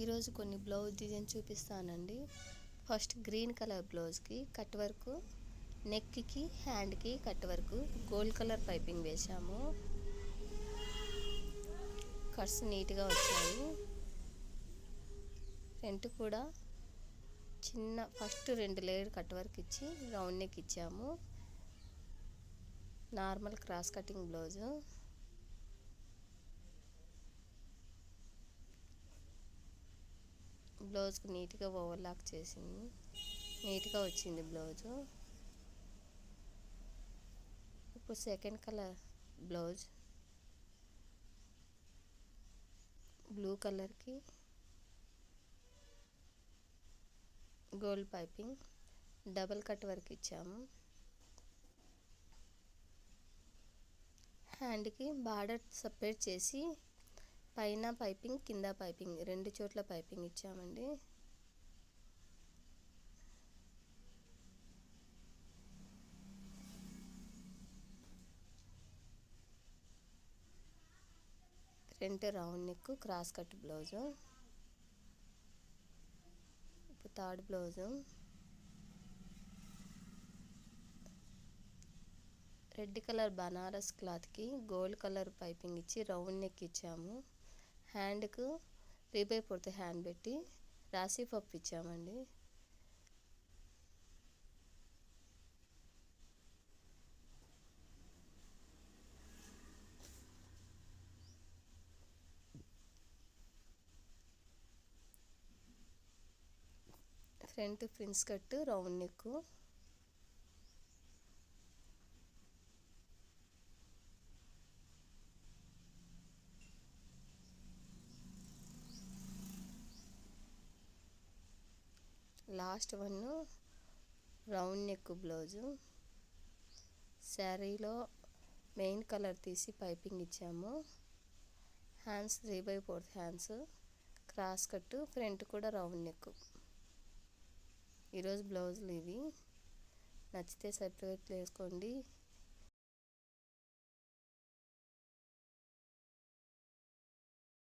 ఈరోజు కొన్ని blouse design చూపిస్తానండి. ఫస్ట్ గ్రీన్ కలర్ బ్లౌజ్కి కట్ వర్క్ నెక్కి హ్యాండ్కి cut work gold colour piping వేసాము కట్స్ నీట్గా వచ్చాయి. ఫ్రంట్ కూడా చిన్న ఫస్ట్ రెండు లేయర్ కట్ వర్క్ ఇచ్చి రౌండ్ నెక్ ఇచ్చాము. Normal cross cutting blouse. బ్లౌజ్కి నీట్గా ఓవర్లాక్ చేసింది. నీట్గా వచ్చింది బ్లౌజు. ఇప్పుడు సెకండ్ కలర్ బ్లౌజ్. బ్లూ కలర్కి gold piping. Double cut work ఇచ్చాము. హ్యాండ్కి బార్డర్ సపరేట్ చేసి పైన పైపింగ్ కింద పైపింగ్. రెండు చోట్ల పైపింగ్ ఇచ్చామండి. Front round neck cross cut blouse. ఇప్పుడు third blouse. Red colour Banaras క్లాత్కి గోల్డ్ కలర్ పైపింగ్ ఇచ్చి రౌండ్ నెక్ ఇచ్చాము. హ్యాండ్కు రీబై పొడితే హ్యాండ్ పెట్టి రాసి పప్పు ఇచ్చామండి front prince cut round neck last one round neck blouse. శారీలో మెయిన్ కలర్ తీసి పైపింగ్ ఇచ్చాము. Hands three by fourth hands cross cut front కూడా రౌండ్ నెక్. ఈరోజు బ్లౌజులు ఇవి. నచ్చితే సర్టిఫికెట్లు చేసుకోండి.